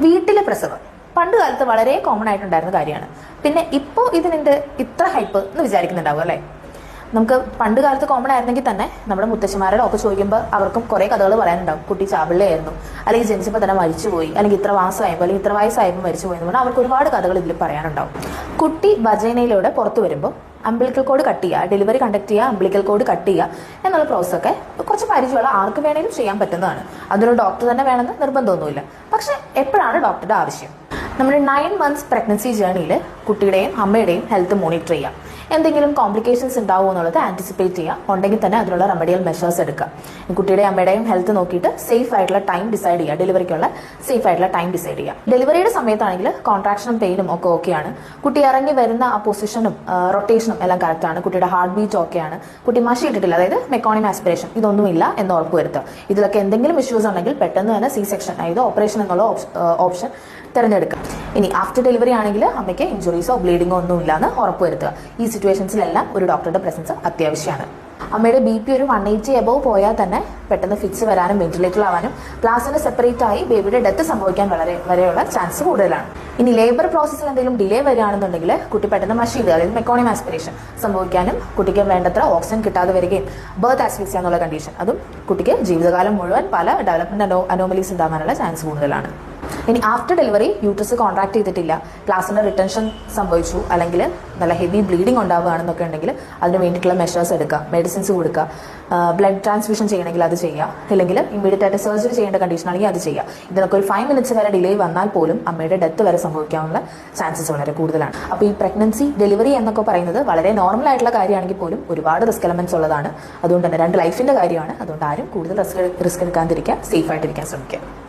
വീട്ടിലെ പ്രസവം. പണ്ട് കാലത്ത് വളരെ കോമൺ ആയിട്ടുണ്ടായിരുന്ന കാര്യമാണ്. പിന്നെ ഇപ്പോൾ ഇതിനെന്ത് ഇത്ര ഹൈപ്പ് എന്ന് വിചാരിക്കുന്നുണ്ടാവും അല്ലേ? നമുക്ക് പണ്ട് കാലത്ത് കോമൺ ആയിരുന്നെങ്കിൽ തന്നെ നമ്മുടെ മുത്തശ്ശിമാരുടെ ഒക്കെ ചോദിക്കുമ്പോൾ അവർക്കും കുറേ കഥകൾ പറയാനുണ്ടാവും. കുട്ടി ചാവിള്ളയായിരുന്നു അല്ലെങ്കിൽ ജനിച്ചപ്പോൾ തന്നെ മരിച്ചുപോയി. അല്ലെങ്കിൽ ഇത്ര മാസമായപ്പോൾ അല്ലെങ്കിൽ ഇത്ര വയസ്സായപ്പോൾ മരിച്ചുപോയി എന്ന് പറഞ്ഞാൽ അവർക്ക് ഒരുപാട് കഥകൾ ഇതിൽ പറയാനുണ്ടാവും. കുട്ടി ഭജനയിലൂടെ പുറത്തു വരുമ്പോൾ അംബിളിക്കൽ കോഡ് കട്ട് ചെയ്യുക ഡെലിവറി കണ്ടക്ട് ചെയ്യുക അംബിളിക്കൽ കോഡ് കട്ട് ചെയ്യുക എന്നുള്ള പ്രോസസ് ഒക്കെ കുറച്ച് പരിചയമുള്ള ആർക്ക് വേണേലും ചെയ്യാൻ പറ്റുന്നതാണ്. അതൊരു ഡോക്ടർ തന്നെ വേണമെന്ന് നിർബന്ധമൊന്നുമില്ല. പക്ഷെ എപ്പോഴാണ് ഡോക്ടറുടെ ആവശ്യം? നമ്മുടെ നയൻ മന്ത്സ് പ്രഗ്നൻസി ജേർണിയിൽ കുട്ടിയുടെയും അമ്മയുടെയും ഹെൽത്ത് മോണിറ്റർ ചെയ്യുക എന്തെങ്കിലും കോംപ്ലിക്കേഷൻസ് ഉണ്ടാവുമോ എന്നുള്ളത് ആന്റിസിപ്പേറ്റ് ചെയ്യുക ഉണ്ടെങ്കിൽ തന്നെ അതിനുള്ള റെമഡിയൽ മെഷേഴ്സ് എടുക്കുക കുട്ടിയുടെയും അമ്മയുടെയും ഹെൽത്ത് നോക്കിയിട്ട് സേഫ് ആയിട്ടുള്ള ടൈം ഡിസൈഡ് ചെയ്യുക ഡെലിവറിക്കുള്ള സേഫ് ആയിട്ടുള്ള ടൈം ഡിസൈഡ് ചെയ്യുക ഡെലിവറിയുടെ സമയത്താണെങ്കിൽ കോൺട്രാക്ഷനും പെയിനും ഒക്കെ ഓക്കെയാണ് കുട്ടി ഇറങ്ങി വരുന്ന ആ പൊസിഷനും റൊട്ടേഷനും എല്ലാം കറക്റ്റാണ് കുട്ടിയുടെ ഹാർട്ട് ബീറ്റ് ഓക്കെയാണ് കുട്ടി മഷി ഇട്ടിട്ടില്ല. അതായത് മെക്കോണിം ആസ്പിറേഷൻ ഇതൊന്നുമില്ല എന്ന് ഉറപ്പുവരുത്തുക ഇതിലൊക്കെ എന്തെങ്കിലും ഇഷ്യൂസ് ഉണ്ടെങ്കിൽ പെട്ടെന്ന് തന്നെ സി സെക്ഷൻ അതായത് ഓപ്പറേഷൻ എന്നുള്ള ഓപ്ഷൻ തിരഞ്ഞെടുക്കുക. ഇനി ആഫ്റ്റർ ഡെലിവറി ആണെങ്കിൽ അമ്മയ്ക്ക് ഇഞ്ചുറീസോ ബ്ലീഡിങ്ങോ ഒന്നും ഇല്ലാന്ന് ഉറപ്പുവരുത്തുക. ഈ സിറ്റുവേഷൻസിലെല്ലാം ഒരു ഡോക്ടറുടെ പ്രസൻസ് അത്യാവശ്യമാണ്. അമ്മയുടെ ബി പി ഒരു വൺ എയ്റ്റി എബവ് പോയാൽ തന്നെ പെട്ടെന്ന് ഫിക്സ് വരാനും വെന്റിലേറ്റർ ആവാനും പ്ലാസിന് സെപ്പറേറ്റ് ആയി ബേബിയുടെ ഡെത്ത് സംഭവിക്കാൻ വളരെ വരെയുള്ള ചാൻസ് കൂടുതലാണ്. ഇനി ലേബർ പ്രോസസ്സിൽ എന്തെങ്കിലും ഡിലേ വരികയാണെന്നുണ്ടെങ്കിൽ കുട്ടി പെട്ടെന്ന് മഷീദ് അതായത് മെക്കോണിയം ആസ്പിറേഷൻ സംഭവിക്കാനും കുട്ടിക്ക് വേണ്ടത്ര ഓക്സിജൻ കിട്ടാതെ വരികയും ബർത്ത് ആസ്ഫിക്സിയ എന്നുള്ള കണ്ടീഷൻ അതും കുട്ടിക്ക് ജീവിതകാലം മുഴുവൻ പല ഡെവലപ്മെന്റ് അനോ അനോമലീസ് ഉണ്ടാകാനുള്ള ചാൻസ് കൂടുതലാണ്. ഇനി ആഫ്റ്റർ ഡെലിവറി യൂട്രസ് കോൺട്രാക്ട് ചെയ്തിട്ടില്ല. പ്ലാസ്മ റിട്ടൻഷൻ സംഭവിച്ചു. അല്ലെങ്കിൽ നല്ല ഹെവി ബ്ലീഡിങ് ഉണ്ടാവുകയാണെന്നൊക്കെ ഉണ്ടെങ്കിൽ അതിന് വേണ്ടിയിട്ടുള്ള മെഷേഴ്സ് എടുക്കുക. മെഡിസിൻസ് കൊടുക്കുക. ബ്ലഡ് ട്രാൻസ്ഫ്യൂഷൻ ചെയ്യണമെങ്കിൽ അത് ചെയ്യുക. അല്ലെങ്കിൽ ഇമ്മീഡിയറ്റ് ആയിട്ട് സർജറി ചെയ്യേണ്ട കണ്ടീഷൻ ആണെങ്കിൽ അത് ചെയ്യുക. ഇതിനൊക്കെ ഒരു ഫൈവ് മിനിറ്റ്സ് വരെ ഡിലേ വന്നാൽ പോലും അമ്മയുടെ ഡെത്ത് വരെ സംഭവിക്കാനുള്ള ചാൻസസ് വളരെ കൂടുതലാണ്. അപ്പോൾ ഈ പ്രഗ്നൻസി ഡെലിവറി എന്നൊക്കെ പറയുന്നത് വളരെ നോർമൽ ആയിട്ടുള്ള കാര്യമാണെങ്കിൽ പോലും ഒരുപാട് റിസ്ക് എലമെന്റ്സ് ഉള്ളതാണ്. അതുകൊണ്ട് തന്നെ രണ്ട് ലൈഫിന്റെ കാര്യമാണ്. അതുകൊണ്ട് ആരും കൂടുതൽ റിസ്ക് റിസ്ക് എടുക്കാതിരിക്കുക. സേഫ് ആയിട്ടിരിക്കാൻ ശ്രമിക്കുക.